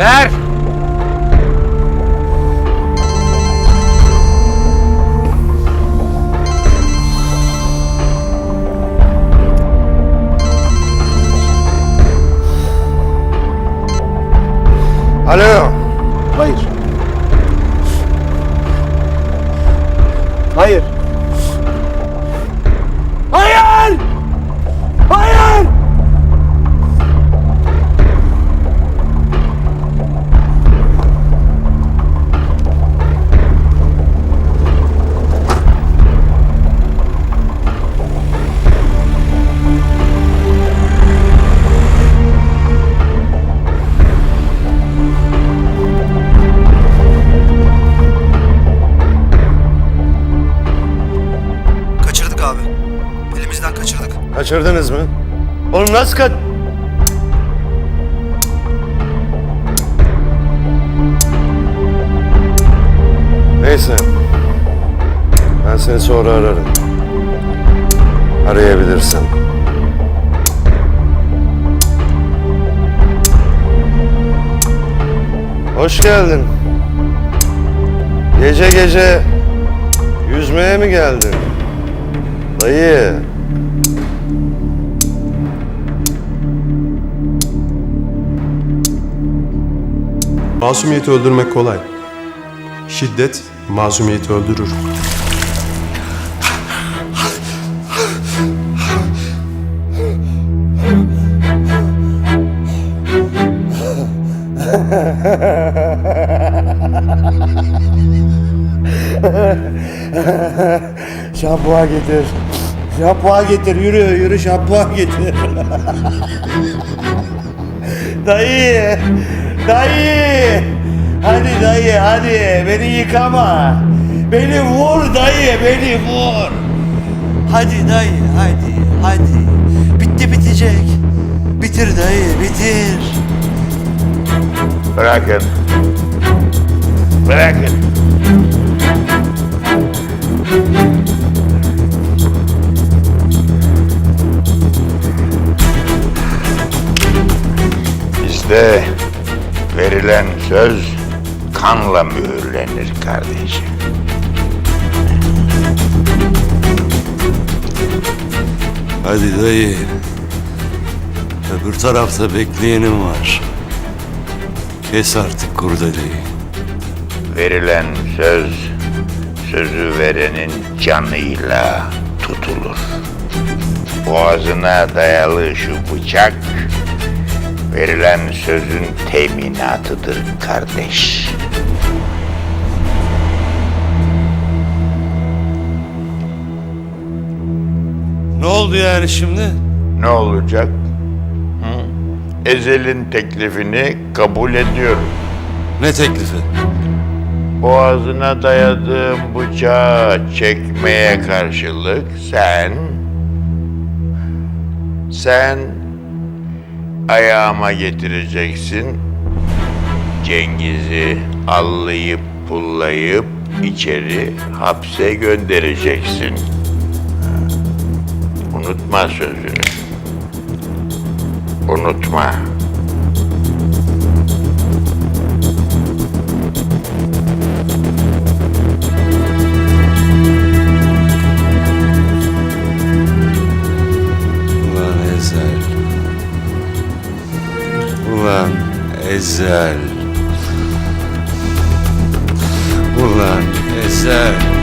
Ver. Alo. Kaçırdınız mı? Oğlum nasıl kaç... Neyse. Ben seni sonra ararım. Arayabilirsin. Hoş geldin. Gece gece yüzmeye mi geldin? Dayı. Masumiyeti öldürmek kolay. Şiddet masumiyeti öldürür. Şampuan getir. Şampuan getir. Yürü yürü şampuan getir. dayı. Dayı. Hadi dayı hadi. Beni yıkama. Beni vur dayı. Beni vur. Hadi dayı hadi. Hadi. Bitti bitecek. Bitir dayı bitir. Bırakın. Bırakın. Bizde verilen söz kanla mühürlenir kardeşim. Hadi dayı. Öbür tarafta bekleyenim var. Kes artık kurdedeyi. Verilen söz sözü verenin canıyla tutulur. Boğazına dayalı şu bıçak verilen sözün teminatıdır kardeş. Ne oldu yani şimdi? Ne olacak? Hı? Ezel'in teklifini kabul ediyorum. Ne teklifi? Boğazına dayadığım bıçağı çekmeye karşılık sen... Sen ayağıma getireceksin. Cengiz'i allayıp pullayıp içeri hapse göndereceksin. Unutma sözünü. Unutma. Ulan Ezel. Ulan Ezel.